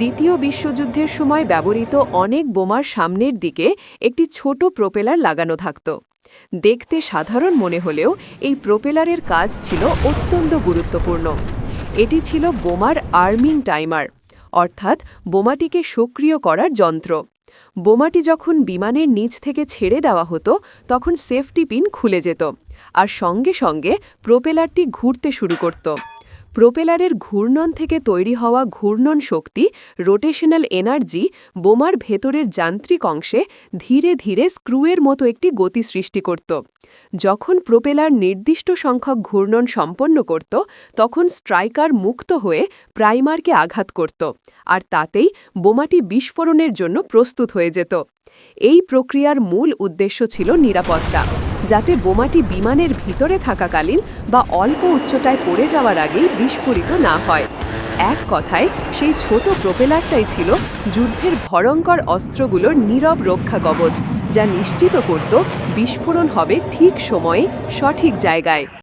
দ্বিতীয় বিশ্বযুদ্ধের সময় ব্যবহৃত অনেক বোমার সামনের দিকে একটি ছোট প্রোপেলার লাগানো থাকত। দেখতে সাধারণ মনে হলেও এই প্রোপেলারের কাজ ছিল অত্যন্ত গুরুত্বপূর্ণ। এটি ছিল বোমার আর্মিং টাইমার, অর্থাৎ বোমাটিকে সক্রিয় করার যন্ত্র। বোমাটি যখন বিমানের নিচ থেকে ছেড়ে দেওয়া হতো, তখন সেফটি পিন খুলে যেত, আর সঙ্গে সঙ্গে প্রোপেলারটি ঘুরতে শুরু করত। প্রোপেলারের ঘূর্ণন থেকে তৈরি হওয়া ঘূর্ণন শক্তি রোটেশনাল এনার্জি বোমার ভেতরের যান্ত্রিক অংশে ধীরে ধীরে স্ক্রুয়ের মতো একটি গতি সৃষ্টি করত। যখন প্রোপেলার নির্দিষ্ট সংখ্যক ঘূর্ণন সম্পন্ন করত, তখন স্ট্রাইকার মুক্ত হয়ে প্রাইমারকে আঘাত করত, আর তাতেই বোমাটি বিস্ফোরণের জন্য প্রস্তুত হয়ে যেত। এই প্রক্রিয়ার মূল উদ্দেশ্য ছিল নিরাপত্তা, যাতে বোমাটি বিমানের ভিতরে থাকাকালীন বা অল্প উচ্চতায় পড়ে যাওয়ার আগেই বিস্ফোরিত না হয়। এক কথায়, সেই ছোট প্রোপেলারটাই ছিল যুদ্ধের ভয়ঙ্কর অস্ত্রগুলোর নীরব রক্ষা কবচ, যা নিশ্চিত করত বিস্ফোরণ হবে ঠিক সময়ে সঠিক জায়গায়।